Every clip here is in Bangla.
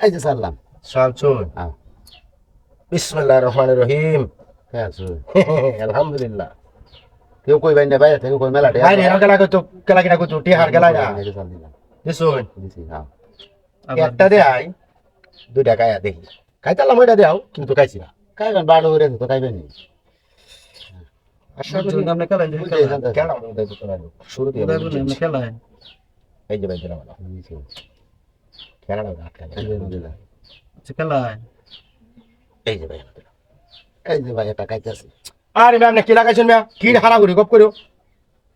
এই যে সারলাম। সালছুন হ্যাঁ বিসমিল্লাহির রহমানির রহিম। হ্যাঁ শুন আলহামদুলিল্লাহ। কেউ কই বাইন বাইরে থেকে কই মেলা ভাই রে গেলা কইতো গেলা কিনা কইতো টি হার গেলা না। দিছুন দিছি হ্যাঁ। একটা দে আই দুইটা খাইয়া দেখি। খাইতালাম ওইটা দেও কিন্তু খাইছি না। খাইবেন বাড়ো করে তো খাইবেন নি। তো শুরু দিয়ে। এই যে ভাই দিলাম দিছি খেলা না হাত খাই এই যে দিলাম আচ্ছা। এই যে ভাই এই যে ভাই এটা খাইতেছি। আরে ম্যাম কি লাগাইছেন ম্যাম? কি হারা ঘুরি গপ করো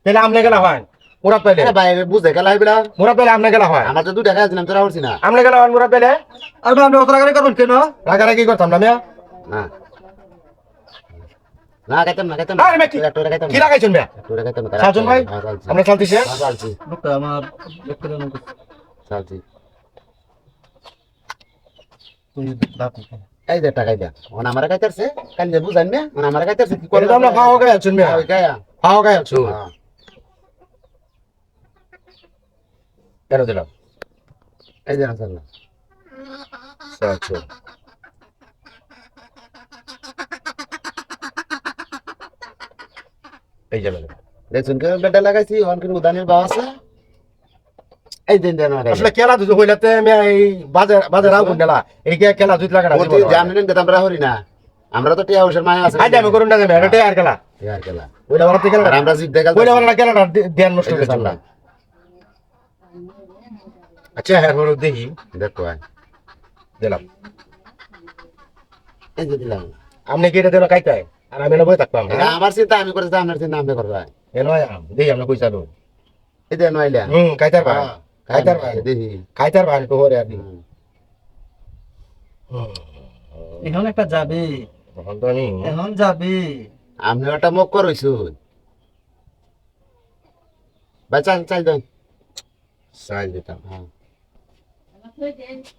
তাহলে আমনে গেলা হয়। মুরাদ পাইলে। ভাই বুঝে গেল আইবিলা মুরাদ পাইলে আমনে গেলা হয়। আমার তো দুটা খাইছিলাম তোরা উঠছি না। আমনে গেলা হয় মুরাদ পাইলে। আর ভাই, আপনি অত রাগারাগি করবেন কেন? রাগারাগি করতাম না মিয়া না। না খাইতাম না খাইতাম আরে কি- তোরা খাইতাম কি লাগাইছেন মিয়া তোরা খাইতাম সাজন ভাই? আমরা চলতেছে চালছি লোকটা আমার দেন আমাকে। চালছি তুই দাঁত। এই যে টাকা দিয়া ওন আমার খাইতারছে কাল যে বুঝান না ওন আমার খাইতারছে কি করে আমরা খাওয়া গায়ে আছুন মিয়া। ওই গায়া খাওয়া গায়ে আছুন কেন দিলাম এই যে চাললাম আচ্ছা এই যাবে দেখুন কে? বেটা লাগাইছি ওন কিন্তু উদানের বাবা আছে। এই দিন দেন আমার আসলে খেলা দুটো হইলাতে আমি এই বাজার বাজার আগুন গেলা এই কে খেলা দুই লাগানা ওটি জানেন কে আমরা হরি না। আমরা তো টিয়া হাউসের মায়া আছে। আজ আমি করুন না যাবে এটা আর খেলা ইয়ার খেলা ওইটা বানাতে খেলা আর আমরা জিত দেখাল ওইটা বানাতে খেলাটা ধ্যান নষ্ট হয়ে গেছে আচ্ছা হ্যাঁ হলো দেখি। দেখো আয়। দিলাম। এই যে দিলাম। আপনি কি এটা দিল আর আমি না বই থাকতাম আমার চিন্তা আমি করেছি আপনার চিন্তা আমি করবা। দেখি আমরা কই চালু এই যে নইলা হুম কাইতার ভাই কাইতার ভাই দেখি কাইতার ভাই তো হরে আপনি এখন একটা যাবে তখন তো আমি এখন যাবে আপনি ওটা মুখ করইছু ভাই চাল চাল দেন সাইজ দিতাম হ্যাঁ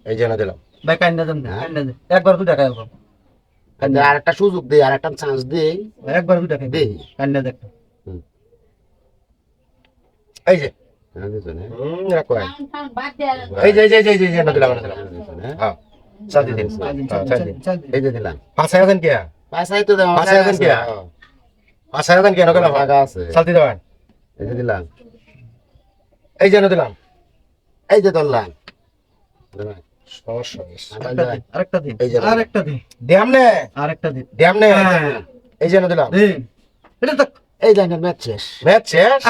এই জন্য দিলাম ভাই কান্দা দেন? কান্দা দেন একবার দুটা খাই অল্প আর একটা সুযোগ দে আর একটা চান্স দে একবার দুটা খাই দে কান্দা দেখ এই যে এই যে এই এই দিলাম না হ্যাঁ, দিন হ্যাঁ। এই যে দিলাম পাঁচ হাজার দেন কে পাঁচাই তো দেওয়া পাঁচ হাজার কি? পাঁচ হাজার দেন কে নকল টাকা আছে চাল দিতে এই যে দিলাম এই যে দিলাম এই যে ধরলাম আরেকটা দিন, আরেকটা দিন এই যে দিন। আরেকটা দিন দিয়াম নে আরেকটা দিন দিয়াম নে। এই যে দিলাম এটা তো এই যে ম্যাচ শেষ। ম্যাচ শেষ?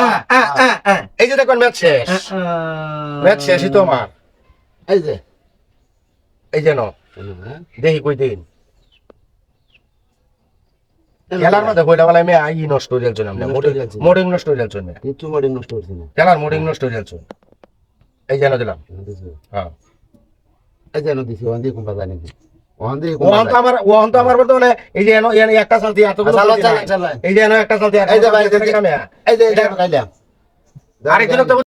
এই যে দেখুন ম্যাচ শেষ। ম্যাচ শেষই তো আমার। এই যে। এই যেন। দেখি কই দিন। খেলার মধ্যে কইলা বলে আমি আই নষ্ট হয়ে যাচ্ছ নষ্ট মোডিং নষ্ট হয়ে যাচ্ছ মডিং নষ্ট করছি না। খেলার মোডিং নষ্ট হয়ে যাচ্ছ। এই যেন দিলাম। হ্যাঁ। এই যেন দিছি ওখান দিয়ে জানি। একটা চালতি এই যে এনো একটা চালতি আরেকজন